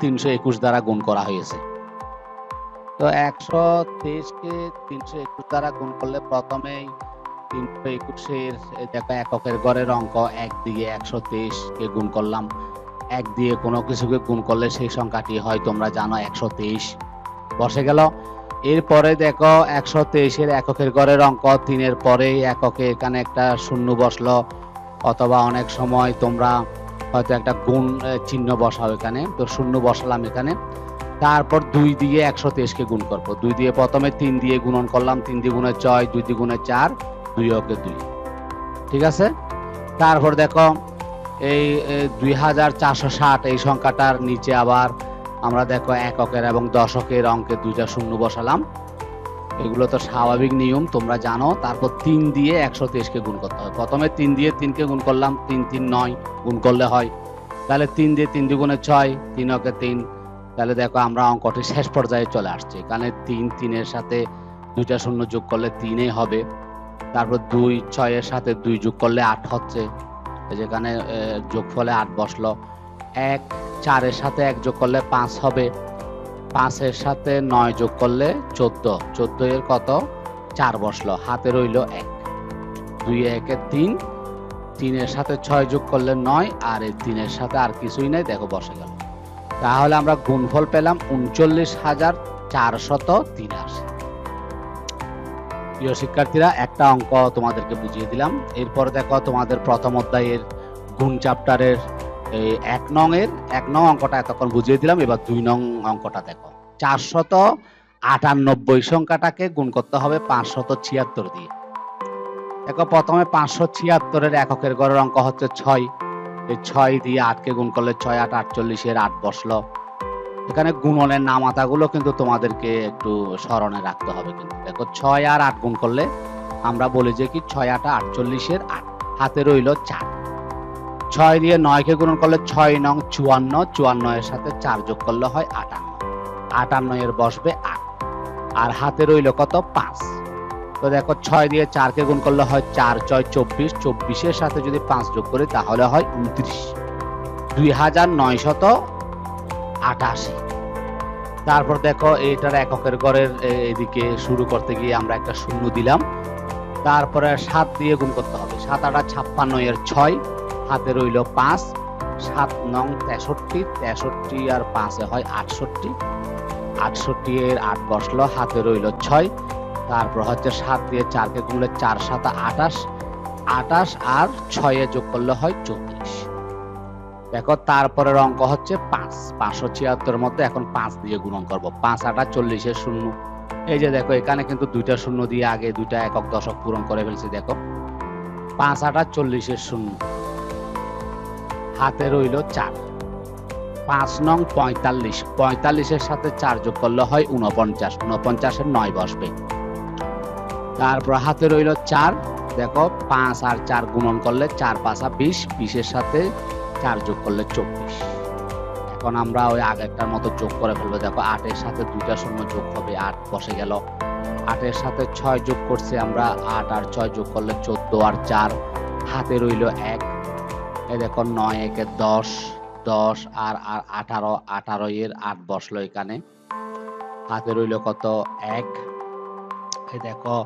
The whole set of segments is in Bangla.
তিনশো একুশ দ্বারা গুণ করা হয়েছে। তো একশো তেইশকে তিনশো একুশ দ্বারা গুণ করলে প্রথমেই তিনশো একুশের দেখো এককের গড়ের অঙ্ক, এক দিয়ে একশো তেইশকে গুণ করলাম। এক দিয়ে কোনো কিছুকে গুণ করলে সেই সংখ্যাটি হয়, তোমরা জানো, একশো তেইশ। বসে গেল। এরপরে দেখো একশো তেইশের এককের গড়ের অঙ্ক, তিনের পরে এককে এখানে একটা শূন্য বসল। অথবা অনেক সময় তোমরা হয়তো একটা গুণ চিহ্ন বসাও এখানে, তো শূন্য বসালাম এখানে। তারপর দুই দিয়ে একশো তেইশকে গুণ করব। দুই দিয়ে প্রথমে তিন দিয়ে গুণন করলাম, তিন দিয়ে গুণে ছয়, দুই দিয়ে গুণে চার, দুই ওকে দুই। ঠিক আছে? তারপর দেখো, এই দুই হাজার চারশো ষাট, এই সংখ্যাটার নিচে আবার আমরা দেখো এককের এবং দশকের অঙ্কে দুইটা শূন্য বসালাম। এগুলো তো স্বাভাবিক নিয়ম তোমরা জানো। তারপর তিন দিয়ে একশো তেইশকে গুণ করতে হয়। প্রথমে তিন দিয়ে তিনকে গুণ করলাম তিন তিন নয় গুণ করলে হয়। তাহলে তিন দিয়ে তিন দুগুণে ছয় তিন ওকে তিন। তাহলে দেখো আমরা অঙ্কটি শেষ পর্যায়ে চলে আসছে। এখানে তিন তিনের সাথে দুইটা শূন্য যোগ করলে তিনে হবে। তারপর দুই ছয়ের সাথে দুই যোগ করলে আট হচ্ছে। যেখানে আহ, যোগফলে আট বসল। এক চারের সাথে এক যোগ করলে পাঁচ হবে। পাঁচের সাথে নয় যোগ করলে চোদ্দ। চোদ্দ এর কত? চার বসল, হাতে রইল এক। দুই একে তিন। তিনের সাথে ছয় যোগ করলে নয়, আর এই তিনের সাথে আর কিছুই নাই, দেখো বসে গেল। তাহলে আমরা গুণফল পেলাম উনচল্লিশ হাজার চারশত তিরাশি প্রিয় শিক্ষার্থীরা, একটা অঙ্ক তোমাদেরকে বুঝিয়ে দিলাম। এরপর দেখো তোমাদের প্রথম অধ্যায়ের গুণ চ্যাপ্টারের এই এক নং এর এক নং অঙ্কটা এতক্ষণ বুঝিয়ে দিলাম, এবার দুই নং অঙ্কটা দেখো। চারশত আটানব্বই সংখ্যাটাকে গুণ করতে হবে পাঁচশত ছিয়াত্তর দিয়ে। দেখো প্রথমে পাঁচশো ছিয়াত্তরের এককের গড়ের অঙ্ক হচ্ছে ছয়। এই ছয় দিয়ে আটকে গুণ করলে ছয় আট, আটচল্লিশের আট বসল। এখানে গুণনের নামাতাগুলো কিন্তু তোমাদেরকে একটু স্মরণে রাখতে হবে কিন্তু। দেখো ছয় আর আট গুণ করলে আমরা বলি যে কি, ছয় আট, আটচল্লিশের আট। হাতে রইল চার। ছয় দিয়ে নয়কে গুণন করলে ছয় নং চুয়ান্ন চুয়ান্ন এর সাথে চার যোগ করলে হয় আটান্ন। আটান্ন এর বসবে আট। আর হাতে রইল কত? পাঁচ। তো দেখো, ছয় দিয়ে চারকে গুণ করলে হয় চার, ছয়, চব্বিশ। চব্বিশের সাথে যদি পাঁচ যোগ করি, তাহলে হয় উনত্রিশ দুই হাজার নয়শত আটাশি। তারপর দেখো এটার এককের গড়ের এদিকে শুরু করতে গিয়ে আমরা একটা শূন্য দিলাম। তারপরে সাত দিয়ে গুণ করতে হবে। সাত আটা ছাপ্পান্ন এর ছয়। হাতে রইল পাঁচ, সাত নং তেষট্টি তেষট্টি আর পাঁচে হয় আটষট্টি। আটষট্টি এর আট বসল, হাতে রইল ছয়। তারপর হচ্ছে সাত দিয়ে চারকে গুনলে চার, সাতা, আটাশ। আটাশ আর ছয়ে যোগ করলে হয় চৌত্রিশ দেখো, তারপরের অঙ্ক হচ্ছে পাঁচ। পাঁচশো ছিয়াত্তর মধ্যে এখন পাঁচ দিয়ে গুণন করব। পাঁচ, আটা, চল্লিশের শূন্য। এই যে দেখো, এখানে কিন্তু দুইটা শূন্য দিয়ে আগে দুইটা একক দশক পূরণ করে ফেলছি, দেখো। পাঁচ, আটা, চল্লিশের শূন্য। হাতে রইল চার। পাঁচ নং পঁয়তাল্লিশ। পঁয়তাল্লিশের সাথে চার যোগ করলে হয় উনপঞ্চাশ উনপঞ্চাশের নয় বসবে। তারপর হাতে রইল চার। দেখো, পাঁচ আর চার গুণন করলে চার পাঁচা বিশ। বিশের সাথে চার যোগ করলে চব্বিশ। এখন আমরা ওই আগেরটার মতো যোগ করে ফেলব। দেখো, আটের সাথে দুইটা শূন্য যোগ হবে, আট বসে গেল। আটের সাথে ছয় যোগ করছি আমরা, আট আর ছয় যোগ করলে চোদ্দ আর চার। হাতে রইল এক এই দেখো নয়, একে দশ দশ আর আর আঠারো আঠারো এর আট বসল এখানে। হাতে রইল কত? এক। দেখো,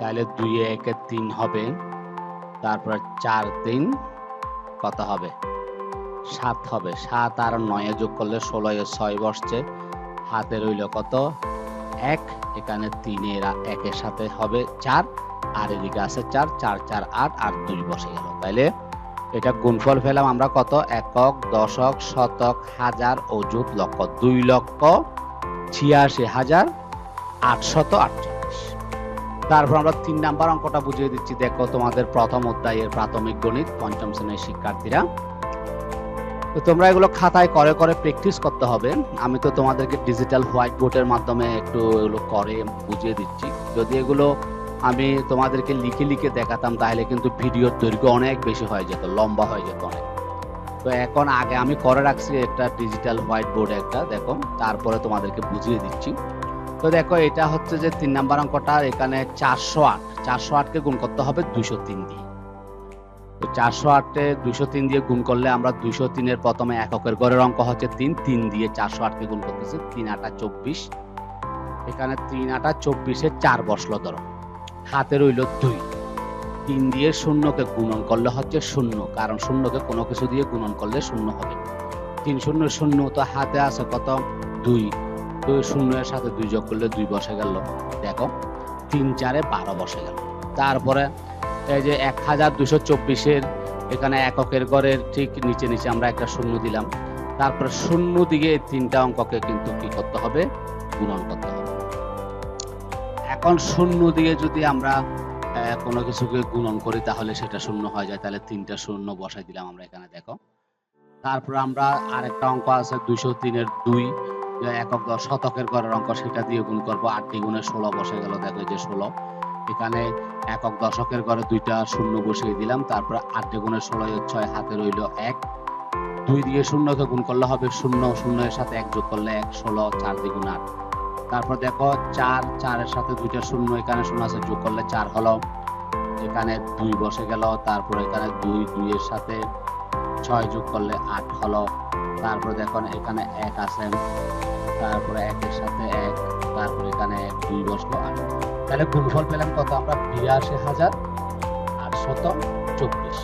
তাহলে দুই একে তিন হবে। তারপরে চার তিন, কত হবে? সাত হবে। সাত আর নয়ে যোগ করলে ষোলো এর ছয় বসছে। হাতে রইল কত? এক। এখানে তিনের একের সাথে হবে চার। আর এদিকে আছে চার চার চার, আট, আর দুই বসে গেল। তাইলে এটা গুণফল ফেলাম আমরা কত? একক, দশক, শতক, হাজার, অযুত, লক্ষ, দুই লক্ষ, ছিয়াশি হাজার, আটশত আটচল্লিশ। তারপর আমরা তিন নাম্বার অঙ্কটা বুঝিয়ে দিচ্ছি। দেখো তোমাদের প্রথম অধ্যায়ের প্রাথমিক গণিত, পঞ্চম শ্রেণির শিক্ষার্থীরা। তো তোমরা এগুলো খাতায় করে করে প্র্যাকটিস করতে হবে। আমি তো তোমাদেরকে ডিজিটাল হোয়াইট বোর্ডের মাধ্যমে একটু এগুলো করে বুঝিয়ে দিচ্ছি। যদি এগুলো আমি তোমাদেরকে লিখে লিখে দেখাতাম, তাহলে কিন্তু ভিডিওর দৈর্ঘ্য অনেক বেশি হয়ে যেত, লম্বা হয়ে যেত অনেক। তো এখন আগে আমি করে রাখছি একটা ডিজিটাল হোয়াইট বোর্ড একটা, দেখো, তারপরে তোমাদেরকে বুঝিয়ে দিচ্ছি। তো দেখো, এটা হচ্ছে যে তিন নাম্বার অঙ্কটা এখানে চারশো আট, চারশো আটকে গুণ করতে হবে দুইশো তিন দিয়ে। তো চারশো আটে দুইশো তিন দিয়ে গুণ করলে আমরা দুইশো তিনের প্রথমে এককের গড়ের অঙ্ক হচ্ছে তিন তিন দিয়ে চারশো আটকে গুণ করতেছি, তিন আটা চব্বিশ। এখানে তিন আটা চব্বিশে চার বসল, ধরো। হাতে রইল দুই। তিন দিয়ে শূন্যকে গুণন করলে হচ্ছে শূন্য, কারণ শূন্যকে কোনো কিছু দিয়ে গুণন করলে শূন্য হবে। তিন শূন্য শূন্য তো হাতে আছে কত? দুই। দুই শূন্যের সাথে দুই যোগ করলে দুই বসে গেল। দেখো, তিন চারে বারো বসে গেল। তারপরে এই যে এক হাজার দুশো চব্বিশের এখানে এককের গড়ের ঠিক নিচে নিচে আমরা একটা শূন্য দিলাম। তারপরে শূন্য দিকে তিনটা অঙ্ককে কিন্তু কি করতে হবে? গুণন করতে হবে। এখন শূন্য দিয়ে যদি আমরা কোনো কিছুকে গুণন করি, তাহলে সেটা শূন্য হয়ে যায়। তাহলে তিনটা শূন্য বসাই দিলাম আমরা এখানে, দেখো। তারপর আমরা আরেকটা অঙ্ক আছে, দুইশো তিনের দুই একক শতকের ঘরের অঙ্ক, সেটা দিয়ে গুণ করব। আটটি গুণে ষোলো বসে গেল, দেখো যে ষোলো। এখানে একক দশকের ঘরে দুইটা শূন্য বসিয়ে দিলাম, তারপর আটটি গুণে ষোলো ছয় হাতে রইল এক। দুই দিয়ে শূন্যকে গুণ করলে হবে শূন্য, শূন্যের সাথে এক যোগ করলে এক, ষোলো, চার দ্বিগুণ আট। তারপর দেখো চার, চারের সাথে দুইটা শূন্য, এখানে শূন্য আছে, যোগ করলে চার হলো। এখানে দুই বসে গেল, তারপর এখানে দুই, দুইয়ের সাথে ছয় যোগ করলে আট হলো। তারপর দেখো এখানে এক আছে, তারপরে একের সাথে এক, তারপর এখানে এক দুই বসল আট। তাহলে গুণফল পেলাম কত? আমরা বিরাশি হাজার আটশত চব্বিশ।